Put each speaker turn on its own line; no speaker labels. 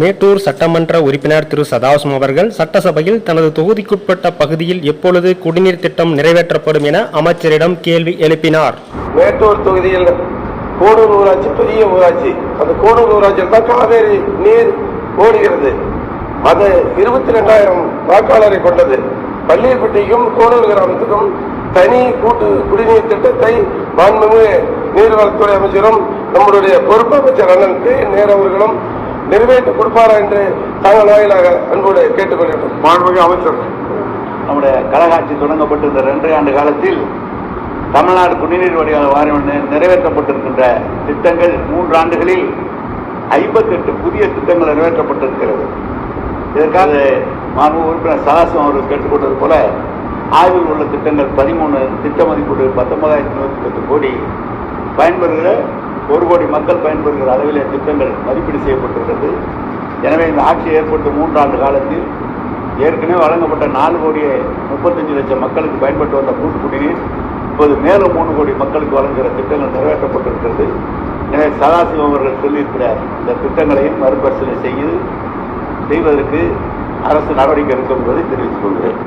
மேட்டூர் சட்டமன்ற உறுப்பினர் திரு. சதாசிவம் அவர்கள் சட்டசபையில் தனது தொகுதிக்குட்பட்ட பகுதியில் எப்பொழுது குடிநீர் திட்டம் நிறைவேற்றப்படும் என அமைச்சரிடம் கேள்வி எழுப்பினார்.
மேட்டூர் தொகுதியில் கோடூர் ஊராட்சி பெரிய ஊராட்சி அந்த கோடூர் ஊராட்சியில் தான் காவேரி நீர் ஓடுகிறது. அது இருபத்தி ரெண்டாயிரம் வாக்காளரை கொண்டது. பள்ளியப்பட்டிக்கும் கோடூர் கிராமத்துக்கும் தனி கூட்டு குடிநீர் திட்டத்தை மாண்புமிகு நீர்வளத்துறை அமைச்சரும் நம்முடைய பொறுப்பு அமைச்சர் அண்ணன் கே. நேரு அவர்களும் நிறைவேற்றி கொடுப்பாரா என்று தாங்கள் வாயிலாக அன்போடு கேட்டுக்கொள்கிறோம் மாண்புமிகு அமைச்சர்
நம்முடைய கலகாட்சி தொடங்கப்பட்டு இந்த ரெண்டரை ஆண்டு காலத்தில் தமிழ்நாடு குடிநீர் வடிகால வாரியம் நிறைவேற்றப்பட்டிருக்கின்ற திட்டங்கள் மூன்று ஆண்டுகளில் ஐம்பத்தெட்டு புதிய திட்டங்கள் நிறைவேற்றப்பட்டிருக்கிறது. இதற்காக மாண்பு உறுப்பினர் சதாசிவம் அவர்கள் கேட்டுக்கொண்டது போல ஆய்வில் உள்ள திட்டங்கள் பதிமூணு திட்ட மதிப்பீடு பத்தொன்பதாயிரத்தி நூற்றி பத்து கோடி பயன்பெறுகிற ஒரு கோடி மக்கள் பயன்பெறுகிற அளவிலே திட்டங்கள் மதிப்பீடு செய்யப்பட்டிருக்கிறது. எனவே இந்த ஆட்சி ஏற்பட்டு மூன்றாண்டு காலத்தில் ஏற்கனவே வழங்கப்பட்ட நாலு கோடியே முப்பத்தஞ்சு லட்சம் மக்களுக்கு பயன்பட்டு வந்த கூட்டுக்குடிநீர் இப்போது மேலும் மூணு கோடி மக்களுக்கு வழங்குகிற திட்டங்கள் நிறைவேற்றப்பட்டிருக்கிறது. எனவே சதாசிவம் அவர்கள் சொல்லியிருக்கிறார் இந்த திட்டங்களையும் மறுபரிசீலனை செய்து செய்வதற்கு அரசு நடவடிக்கை எடுக்கும் என்பதை தெரிவித்துக் கொள்கிறேன்.